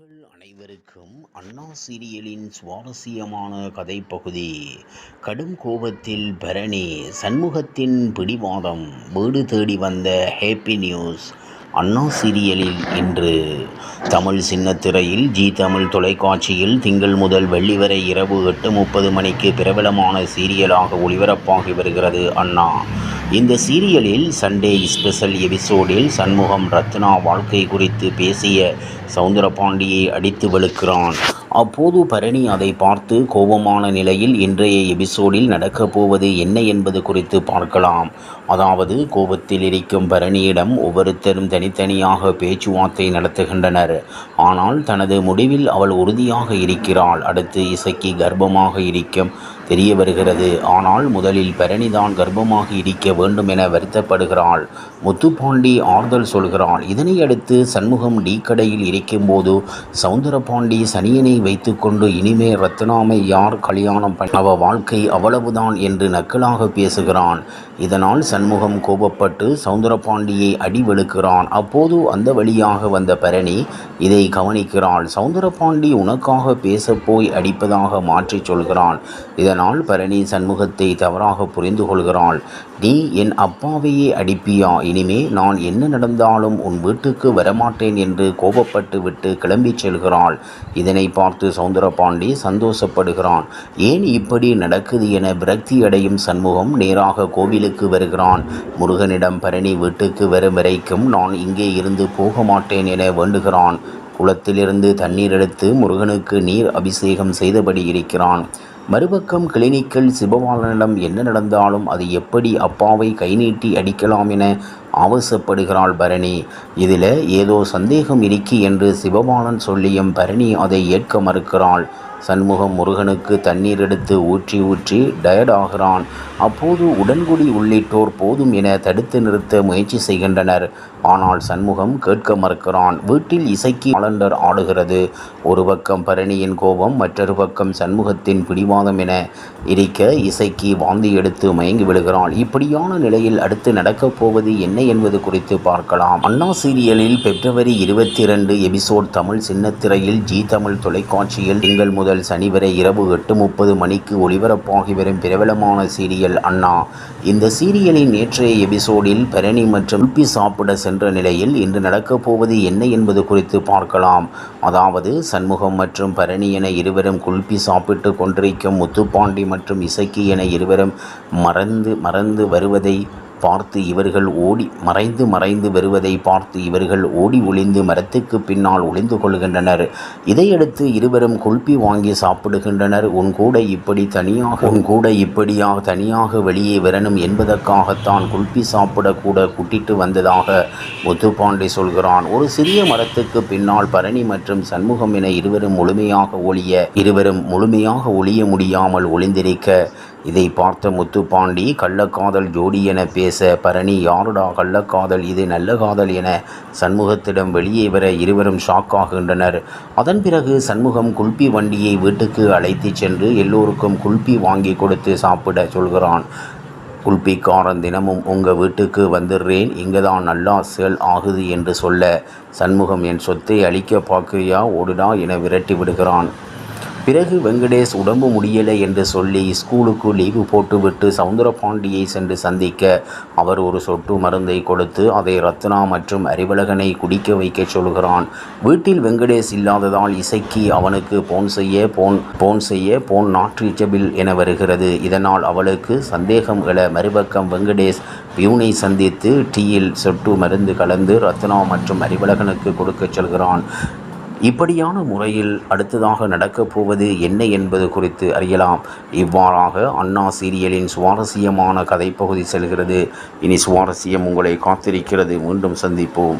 உறவுகள் அனைவருக்கும் அண்ணா சீரியலின் சுவாரஸ்யமான கதைப்பகுதி கடும் கோபத்தில் பரணி சண்முகத்தின் பிடிவாதம் வீடு தேடி வந்த ஹேப்பி நியூஸ் அண்ணா சீரியலில் இன்று. தமிழ் சின்னத்திரையில் ஜி தமிழ் தொலைக்காட்சியில் திங்கள் முதல் வெள்ளி வரை இரவு எட்டு முப்பது மணிக்கு பிரபலமான சீரியலாக ஒளிபரப்பாகி வருகிறது அண்ணா. இந்த சீரியலில் சண்டே ஸ்பெஷல் எபிசோடில் சண்முகம் ரத்னா வாழ்க்கை குறித்து பேசிய சவுந்தரபாண்டியை அடித்து வெளுக்கிறான். அப்போது பரணி அதை பார்த்து கோபமான நிலையில் இன்றைய எபிசோடில் நடக்கப் போவது என்ன என்பது குறித்து பார்க்கலாம். அதாவது கோபத்தில் இருக்கும் பரணியிடம் ஒவ்வொருத்தரும் தனித்தனியாக பேச்சுவார்த்தை நடத்துகின்றனர். ஆனால் தனது முடிவில் அவள் உறுதியாக இருக்கிறாள். அடுத்து இசைக்கு கர்ப்பமாக இருக்கும் தெரிய வருகிறது. ஆனால் முதலில் பரணிதான் கர்ப்பமாக இருக்க வேண்டும் என வருத்தப்படுகிறாள். முத்துப்பாண்டி ஆறுதல் சொல்கிறாள். இதனை அடுத்து சண்முகம் டீ கடையில் இருக்கும்போது சவுந்தரபாண்டி சனியனை வைத்துக்கொண்டு இனிமே ரத்னாமை யார் கல்யாணம் பண்ண அவ வாழ்க்கை அவ்வளவுதான் என்று நக்கலாக பேசுகிறான். இதனால் சண்முகம் கோபப்பட்டு சவுந்தரபாண்டியை அடிவெழுக்கிறான் அப்போது அந்த வழியாக வந்த பரணி இதை கவனிக்கிறாள். சவுந்தரபாண்டி உனக்காக பேசப்போய் அடிப்பதாக மாற்றிச் சொல்கிறான். இதனால் பரணி சண்முகத்தை தவறாக புரிந்து கொள்கிறாள். நீ என் அப்பாவையே அடிப்பியா? இனிமே நான் என்ன நடந்தாலும் உன் வீட்டுக்கு வரமாட்டேன் என்று கோபப்பட்டு விட்டு கிளம்பிச் செல்கிறாள். இதனை பார்த்து சவுந்தரபாண்டி சந்தோஷப்படுகிறான். ஏன் இப்படி நடக்குது என விரக்தி அடையும் சண்முகம் நேராக கோவிலுக்கு வருகிறான். முருகனிடம் பரணி வீட்டுக்கு வரும் வரைக்கும் நான் இங்கே இருந்து போக மாட்டேன் என வேண்டுகிறான். குளத்திலிருந்து தண்ணீர் எடுத்து முருகனுக்கு நீர் அபிஷேகம் செய்தபடி இருக்கிறான். மறுபக்கம் கிளினிக்கில் சிவபாலனிடம் என்ன நடந்தாலும் அது எப்படி அப்பாவை கை நீட்டி அடிக்கலாம் என ஆவசப்படுகிறாள் பரணி. இதில் ஏதோ சந்தேகம் இருக்கி என்று சிவபாலன் சொல்லியும் பரணி அதை ஏற்க மறுக்கிறாள். சண்முகம் முருகனுக்கு தண்ணீர் எடுத்து ஊற்றி ஊற்றி டயர்ட் ஆகிறான். அப்போது உடன்குடி உள்ளிட்டோர் போதும் என தடுத்து நிறுத்த முயற்சி செய்கின்றனர். ஆனால் சண்முகம் கேட்க மறுக்கிறான் வீட்டில் இசைக்கு காலண்டர் ஆடுகிறது. ஒரு பக்கம் பரணியின் கோபம் மற்றொரு பக்கம் சண்முகத்தின் பிடிவாதம் என இருக்க இசைக்கு வாந்தி எடுத்து மயங்கி விடுகிறான் இப்படியான நிலையில் அடுத்து நடக்கப் போவது என்ன என்பது குறித்து பார்க்கலாம். அண்ணா சீரியலில் பிப்ரவரி இருபத்தி இரண்டு எபிசோட் தமிழ் சின்னத்திரையில் ஜி தமிழ் தொலைக்காட்சியில் திங்கள் முதல் சனி வரை இரவு எட்டு முப்பது மணிக்கு ஒளிபரப்பாகி வரும் பிரபலமான சீரியல் அண்ணா. இந்த சீரியலின் நேற்றைய எபிசோடில் பரணி மற்றும் உல்பி சாப்பிட சென்ற நிலையில் இன்று நடக்கப் போவது என்ன என்பது குறித்து பார்க்கலாம். அதாவது சண்முகம் மற்றும் பரணி என இருவரும் குல்பி சாப்பிட்டு கொண்டிருக்கும் முத்துப்பாண்டி மற்றும் இசக்கி என இருவரும் மறந்து மறந்து வருவதை பார்த்து இவர்கள் ஓடி மறைந்து மறைந்து வருவதை பார்த்து இவர்கள் ஓடி ஒளிந்து மரத்துக்கு பின்னால் ஒளிந்து கொள்கின்றனர். இதையடுத்து இருவரும் குல்பி வாங்கி சாப்பிடுகின்றனர். உன் கூட இப்படி தனியாக உன் கூட இப்படியாக தனியாக வெளியே வரணும் என்பதற்காகத்தான் குல்பி சாப்பிடக்கூட கூட்டிட்டு வந்ததாக முத்துப்பாண்டி சொல்கிறான். ஒரு சிறிய மரத்துக்கு பின்னால் பரணி மற்றும் சண்முகம் என இருவரும் முழுமையாக ஒளிய இருவரும் முழுமையாக ஒளிய முடியாமல் ஒளிந்திருக்க இதை பார்த்த முத்துப்பாண்டி கள்ளக்காதல் ஜோடி என பேச பரணி யாருடா கள்ளக்காதல்? இது நல்ல காதல் என சண்முகத்திடம் வெளியே வர இருவரும் ஷாக் ஆகின்றனர். அதன் பிறகு சண்முகம் குல்பி வண்டியை வீட்டுக்கு அழைத்துச் சென்று எல்லோருக்கும் குல்பி வாங்கி கொடுத்து சாப்பிட சொல்கிறான். குல்பிக்காரன் தினமும் உங்கள் வீட்டுக்கு வந்துடுறேன். இங்கே தான் நல்லா சேல் ஆகுது என்று சொல்ல சண்முகம் என் சொத்தை அழிக்க பார்க்கிறியா ஓடுடா என விரட்டி விடுகிறான். பிறகு வெங்கடேஷ் உடம்பு முடியலை என்று சொல்லி ஸ்கூலுக்கு லீவு போட்டுவிட்டு சவுந்தரபாண்டியை சென்று சந்திக்க அவர் ஒரு சொட்டு மருந்தை கொடுத்து அதை ரத்னா மற்றும் அறிவழகனை குடிக்க வைக்க சொல்கிறான். வீட்டில் வெங்கடேஷ் இல்லாததால் இசைக்கு அவனுக்கு போன் செய்ய போன் போன் செய்ய போன் நாட் ரீச்சபிள் என வருகிறது. இதனால் அவளுக்கு சந்தேகம் எழ மறுபக்கம் வெங்கடேஷ் பியூனை சந்தித்து டீயில் சொட்டு மருந்து கலந்து ரத்னா மற்றும் அறிவழகனுக்கு கொடுக்க சொல்கிறான். இப்படியான முறையில் அடுத்ததாக நடக்கப் போவது என்ன என்பது குறித்து அறியலாம். இவ்வாறாக அண்ணா சீரியலின் சுவாரஸ்யமான கதைப்பகுதி செல்கிறது. இனி சுவாரஸ்யம் உங்களை காத்திருக்கிறது. மீண்டும் சந்திப்போம்.